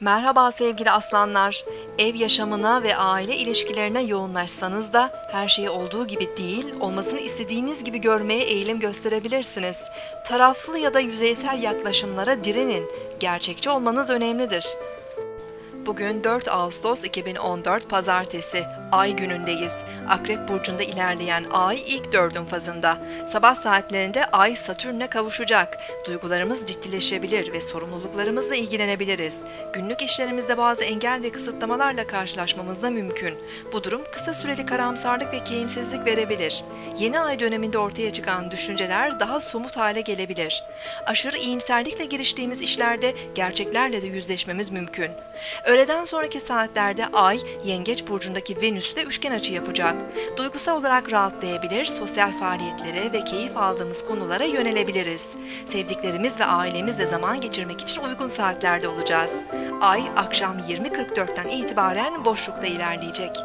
Merhaba sevgili aslanlar. Ev yaşamına ve aile ilişkilerine yoğunlaşsanız da her şeyi olduğu gibi değil, olmasını istediğiniz gibi görmeye eğilim gösterebilirsiniz. Taraflı ya da yüzeysel yaklaşımlara direnin. Gerçekçi olmanız önemlidir. Bugün 4 Ağustos 2014 Pazartesi, Ay günündeyiz. Akrep Burcu'nda ilerleyen Ay ilk dördün fazında. Sabah saatlerinde Ay Satürn'e kavuşacak. Duygularımız ciddileşebilir ve sorumluluklarımızla ilgilenebiliriz. Günlük işlerimizde bazı engel ve kısıtlamalarla karşılaşmamız da mümkün. Bu durum kısa süreli karamsarlık ve keyimsizlik verebilir. Yeni ay döneminde ortaya çıkan düşünceler daha somut hale gelebilir. Aşırı iyimserlikle giriştiğimiz işlerde gerçeklerle de yüzleşmemiz mümkün. Öğleden sonraki saatlerde Ay, Yengeç burcundaki Venüs'te üçgen açı yapacak. Duygusal olarak rahatlayabilir, sosyal faaliyetlere ve keyif aldığımız konulara yönelebiliriz. Sevdiklerimiz ve ailemizle zaman geçirmek için uygun saatlerde olacağız. Ay, akşam 20.44'ten itibaren boşlukta ilerleyecek.